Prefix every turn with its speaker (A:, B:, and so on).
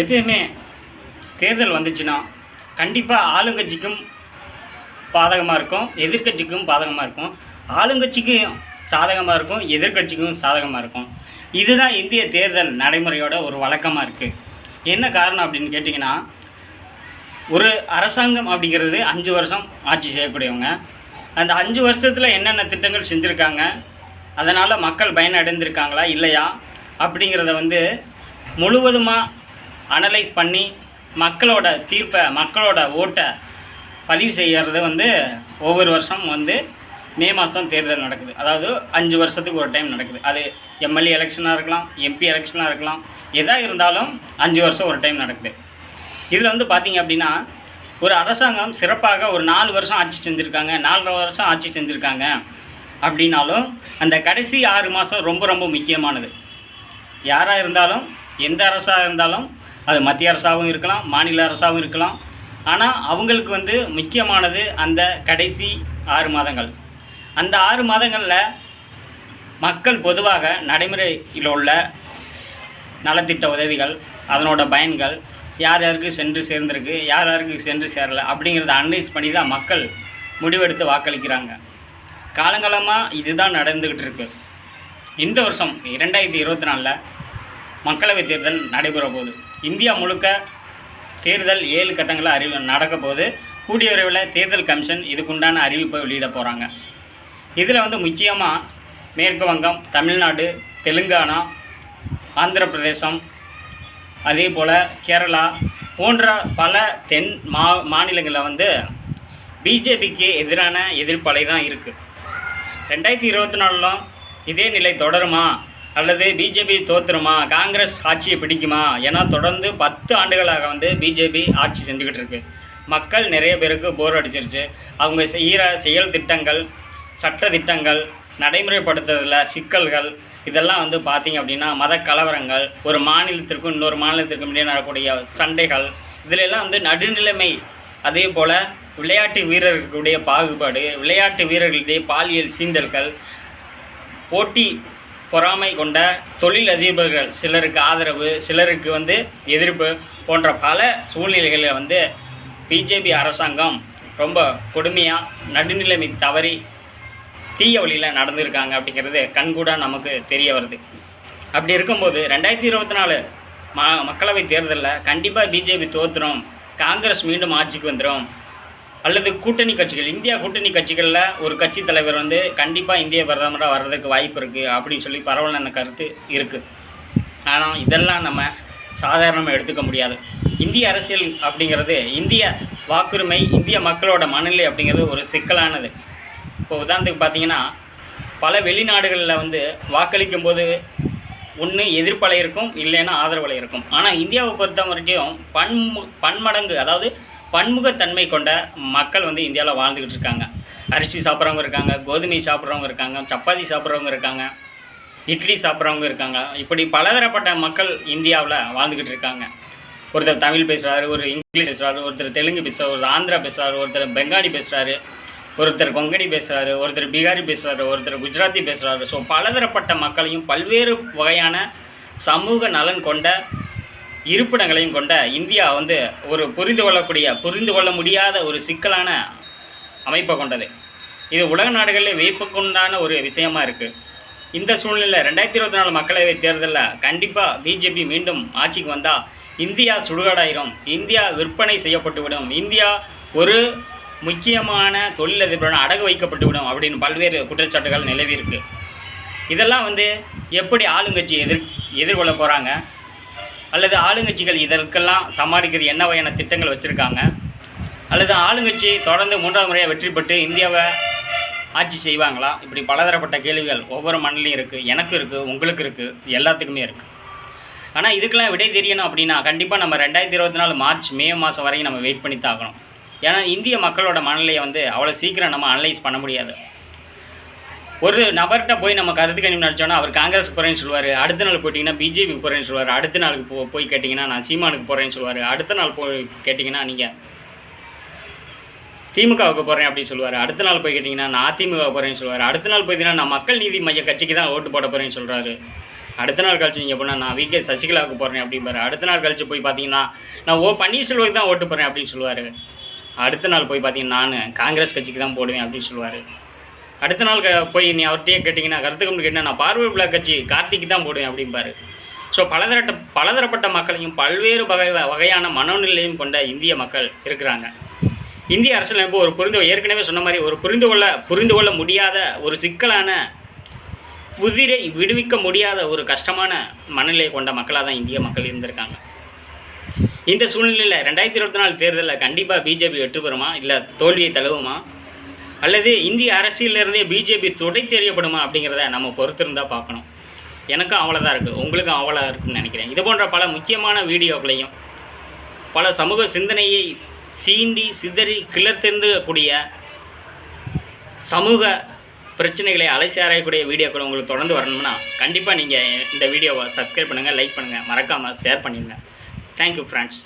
A: எப்பயுமே தேர்தல் வந்துச்சுன்னா கண்டிப்பாக ஆளுங்கட்சிக்கும் பாதகமாக இருக்கும் எதிர்க்கட்சிக்கும் பாதகமாக இருக்கும். ஆளுங்கட்சிக்கும் சாதகமாக இருக்கும் எதிர்க்கட்சிக்கும் சாதகமாக இருக்கும். இதுதான் இந்திய தேர்தல் நடைமுறையோட ஒரு வழக்கமாக இருக்குது என்ன காரணம் அப்படின்னு கேட்டிங்கன்னா ஒரு அரசாங்கம் அப்படிங்கிறது அஞ்சு வருஷம் ஆட்சி செய்யக்கூடியவங்க. அந்த அஞ்சு வருஷத்தில் என்னென்ன திட்டங்கள் செஞ்சுருக்காங்க அதனால் மக்கள் பயனடைந்திருக்காங்களா இல்லையா அப்படிங்கிறத வந்து முழுவதுமாக அனலைஸ் பண்ணி மக்களோட தீர்ப்பை மக்களோட ஓட்டை பதிவு செய்கிறது வந்து ஒவ்வொரு வருஷம் வந்து மே மாதம் தேர்தல் நடக்குது. அதாவது அஞ்சு வருஷத்துக்கு ஒரு டைம் நடக்குது. அது எம்எல்ஏ எலெக்ஷனாக இருக்கலாம் எம்பி எலெக்ஷனாக இருக்கலாம் எதாக இருந்தாலும் அஞ்சு வருஷம் ஒரு டைம் நடக்குது. இதில் வந்து பார்த்தீங்க அப்படின்னா ஒரு அரசாங்கம் சிறப்பாக ஒரு நாலு வருஷம் ஆட்சி செஞ்சுருக்காங்க நாலரை வருஷம் ஆட்சி செஞ்சுருக்காங்க அப்படின்னாலும் அந்த கடைசி ஆறு மாதம் ரொம்ப ரொம்ப முக்கியமானது. யாராக இருந்தாலும் எந்த அரசாக இருந்தாலும் அது மத்திய அரசாகவும் இருக்கலாம் மாநில அரசாகவும் இருக்கலாம். ஆனால் அவங்களுக்கு வந்து முக்கியமானது அந்த கடைசி ஆறு மாதங்கள். அந்த ஆறு மாதங்களில் மக்கள் பொதுவாக நடைமுறையில் உள்ள நலத்திட்ட உதவிகள் அதனோட பயன்கள் யார் யாருக்கு சென்று சேர்ந்திருக்கு யார் யாருக்கு சென்று சேரலை அப்படிங்கிறத அனலைஸ் பண்ணி தான் மக்கள் முடிவெடுத்து வாக்களிக்கிறாங்க. காலங்காலமாக இதுதான் நடந்துக்கிட்டு இருக்கு. இந்த வருஷம் இரண்டாயிரத்தி இருபத்தி நாலில் மக்களவைத் தேர்தல் நடைபெற போகுது. இந்தியா முழுக்க தேர்தல் ஏழு கட்டங்களில் அறிவி நடக்க போகுது. கூடிய விரைவில் தேர்தல் கமிஷன் இதுக்குண்டான அறிவிப்பை வெளியிட போகிறாங்க இதில் வந்து முக்கியமாக மேற்கு வங்கம் தமிழ்நாடு தெலுங்கானா ஆந்திர பிரதேசம் அதே போல் கேரளா போன்ற பல தென் மா மாநிலங்களில் வந்து பிஜேபிக்கு எதிரான எதிர்ப்பலை தான் இருக்குது ரெண்டாயிரத்தி இருபத்தி நாலிலும் இதே நிலை தொடருமா? அல்லது பிஜேபி தோத்துருமா? காங்கிரஸ் ஆட்சியை பிடிக்குமா? ஏன்னா தொடர்ந்து பத்து ஆண்டுகளாக வந்து பிஜேபி ஆட்சி செஞ்சுக்கிட்டு இருக்கு. மக்கள் நிறைய பேருக்கு போர் அடிச்சிருச்சு. அவங்க செய்கிற செயல் திட்டங்கள் சட்ட திட்டங்கள் நடைமுறைப்படுத்துறதில் சிக்கல்கள் இதெல்லாம் வந்து பார்த்திங்க அப்படின்னா மத கலவரங்கள் ஒரு மாநிலத்திற்கும் இன்னொரு மாநிலத்திற்கும் இடையே நடக்கக்கூடிய சண்டைகள் இதிலெல்லாம் வந்து நடுநிலைமை. அதே போல் விளையாட்டு வீரர்களுடைய பாகுபாடு விளையாட்டு வீரர்களுடைய பாலியல் சீண்டல்கள் போட்டி பொறாமை கொண்ட தொழில் அதிபர்கள் சிலருக்கு ஆதரவு சிலருக்கு வந்து எதிர்ப்பு போன்ற பல சூழ்நிலைகளில் வந்து பிஜேபி அரசாங்கம் ரொம்ப கொடுமையாக நடுநிலைமை தவறி தீய வழியில் நடந்திருக்காங்க அப்படிங்கிறது கண்கூடாக நமக்கு தெரிய வருது. அப்படி இருக்கும்போது ரெண்டாயிரத்தி இருபத்தி நாலு ம மக்களவை தேர்தலில் கண்டிப்பாக பிஜேபி தோற்றுரும் காங்கிரஸ் மீண்டும் ஆட்சிக்கு வந்துடும் அல்லது கூட்டணி கட்சிகள் இந்தியா கூட்டணி கட்சிகளில் ஒரு கட்சி தலைவர் வந்து கண்டிப்பாக இந்திய பிரதமராக வர்றதுக்கு வாய்ப்பு இருக்குது அப்படின்னு சொல்லி பரவலான கருத்து இருக்குது ஆனால் இதெல்லாம் நம்ம சாதாரணமாக எடுத்துக்க முடியாது. இந்திய அரசியல் அப்படிங்கிறது இந்திய வாக்குரிமை இந்திய மக்களோட மனநிலை அப்படிங்கிறது ஒரு சிக்கலானது. இப்போ உதாரணத்துக்கு பார்த்தீங்கன்னா பல வெளிநாடுகளில் வந்து வாக்களிக்கும் போது ஒன்று எதிர்ப்பலை இருக்கும் இல்லைன்னா ஆதரவலை இருக்கும். ஆனால் இந்தியாவை பொறுத்த வரைக்கும் பன்மு பன்மடங்கு அதாவது பன்முகத்தன்மை கொண்ட மக்கள் வந்து இந்தியாவில் வாழ்ந்துக்கிட்டு இருக்காங்க. அரிசி சாப்பிட்றவங்க இருக்காங்க கோதுமை சாப்பிட்றவங்க இருக்காங்க சப்பாத்தி சாப்பிட்றவங்க இருக்காங்க இட்லி சாப்பிட்றவங்க இருக்காங்க. இப்படி பலதரப்பட்ட மக்கள் இந்தியாவில் வாழ்ந்துக்கிட்டு இருக்காங்க. ஒருத்தர் தமிழ் பேசுகிறாரு ஒரு இங்கிலீஷ் பேசுகிறாரு ஒருத்தர் தெலுங்கு பேசுகிறார் ஒரு ஆந்திரா பேசுகிறாரு ஒருத்தர் பெங்காலி பேசுகிறாரு ஒருத்தர் கொங்கணி பேசுகிறாரு ஒருத்தர் பீகாரி பேசுகிறாரு ஒருத்தர் குஜராத்தி பேசுகிறாரு ஸோ பலதரப்பட்ட மக்களையும் பல்வேறு வகையான சமூக நலன் கொண்ட இருப்பிடங்களையும் கொண்ட இந்தியா வந்து ஒரு புரிந்து கொள்ளக்கூடிய புரிந்து கொள்ள முடியாத ஒரு சிக்கலான அமைப்பை கொண்டது. இது உலக நாடுகளில் வியப்புக்குண்டான ஒரு விஷயமா இருக்குது இந்த சூழ்நிலையில் ரெண்டாயிரத்தி இருபத்தி நாலு மக்களவை தேர்தலில் கண்டிப்பாக பிஜேபி மீண்டும் ஆட்சிக்கு வந்தால் இந்தியா சுடுகாடாயிரும். இந்தியா விற்பனை செய்யப்பட்டுவிடும். இந்தியா ஒரு முக்கியமான தொழிலதிபருடன் அடகு வைக்கப்பட்டுவிடும் அப்படின்னு பல்வேறு குற்றச்சாட்டுகள் நிலவி இதெல்லாம் வந்து எப்படி ஆளுங்கட்சி எதிர் எதிர்கொள்ள போகிறாங்க அல்லது ஆளுங்கட்சிகள் இதற்கெல்லாம் சமாளிக்கிறது என்ன வகையான திட்டங்கள் வச்சுருக்காங்க? அல்லது ஆளுங்கட்சி தொடர்ந்து மூன்றாவது முறையாக வெற்றி பெற்று இந்தியாவை ஆட்சி செய்வாங்களா? இப்படி பலதரப்பட்ட கேள்விகள் ஒவ்வொரு மண்ணிலையும் இருக்குது எனக்கு இருக்குது உங்களுக்கு இருக்குது எல்லாத்துக்குமே இருக்குது ஆனால் இதுக்கெல்லாம் விடை தெரியணும் அப்படின்னா கண்டிப்பாக நம்ம ரெண்டாயிரத்தி இருபத்தி நாலு மார்ச் மே மாதம் வரைக்கும் நம்ம வெயிட் பண்ணி தாக்கணும் ஏன்னா இந்திய மக்களோட மனநிலையை வந்து அவ்வளோ சீக்கிரம் நம்ம அனலைஸ் பண்ண முடியாது. ஒரு நபர்கிட்ட போய் நம்ம கருத்து கணிப்பு நடிச்சோன்னா அவர் காங்கிரஸ் போகிறேன்னு சொல்லுவார். அடுத்த நாள் போட்டிங்கன்னா பிஜேபி போகிறேன்னு சொல்லுவார். அடுத்த நாளுக்கு போ போய் கேட்டிங்கன்னா நான் சீமானுக்கு போகிறேன்னு சொல்லுவார். அடுத்த நாள் போய் கேட்டிங்கன்னா நீங்கள் திமுகவுக்கு போகிறேன் அப்படின்னு சொல்லுவார். அடுத்த நாள் போய் கேட்டிங்கன்னா நான் அதிமுக போகிறேன்னு சொல்லுவார். அடுத்த நாள் போயிட்டீங்கன்னா நான் மக்கள் நீதி மைய கட்சிக்கு தான் ஓட்டு போட போகிறேன்னு சொல்கிறாரு அடுத்த நாள் கழிச்சு நீங்கள் போனால் நான் விகே சசிகலாவுக்கு போகிறேன் அப்படிம்பாரு. அடுத்த நாள் கழிச்சு போய் பார்த்தீங்கன்னா நான் ஓ. பன்னீர்செல்வத்துக்கு தான் ஓட்டு போடுறேன் அப்படின்னு சொல்லுவார். அடுத்த நாள் போய் பார்த்தீங்கன்னா நான் காங்கிரஸ் கட்சிக்கு தான் போடுவேன் அப்படின்னு சொல்லுவார். அடுத்த நாள் க- போய் நீ அவர்கிட்டயே கேட்டிங்கன்னா கருத்துக்கு கம்பி கேட்டால் நான் பார்வை பிளாக் கட்சி கார்த்திக்கு தான் போடுவேன் அப்படிம்பாரு. ஸோ பலதரட்ட பலதரப்பட்ட மக்களையும் பல்வேறு வகை வகையான மனநிலையும் கொண்ட இந்திய மக்கள் இருக்கிறாங்க. இந்திய அரசியலமைப்பு ஒரு புரிந்து ஏற்கனவே சொன்ன மாதிரி ஒரு புரிந்து கொள்ள புரிந்து கொள்ள முடியாத ஒரு சிக்கலான புதிரை விடுவிக்க முடியாத ஒரு கஷ்டமான மனநிலை கொண்ட மக்களாக தான் இந்திய மக்கள் இருந்திருக்காங்க. இந்த சூழ்நிலையில் ரெண்டாயிரத்தி இருபத்தி நாலு தேர்தலில் கண்டிப்பாக பிஜேபி வெற்றி பெறுமா? இல்லை தோல்வியை தழுவுமா? அல்லது இந்திய அரசியலிருந்தே பிஜேபி துடை தெரியப்படுமா அப்படிங்கிறத நம்ம பொறுத்திருந்தால் பார்க்கணும். எனக்கும் அவ்வளோதான் இருக்குது உங்களுக்கும் அவ்வளோ இருக்குன்னு நினைக்கிறேன். இது போன்ற பல முக்கியமான வீடியோக்களையும் பல சமூக சிந்தனையை சீண்டி சிதறி கிளர்த்தெழுந்தக்கூடிய சமூக பிரச்சனைகளை அலசி ஆராயக்கூடிய வீடியோக்கள் உங்களுக்கு தொடர்ந்து வரணும்னா கண்டிப்பாக நீங்கள் இந்த வீடியோவை சப்ஸ்கிரைப் பண்ணுங்கள் லைக் பண்ணுங்கள் மறக்காமல் ஷேர் பண்ணிடுங்க தேங்க்யூ ஃப்ரெண்ட்ஸ்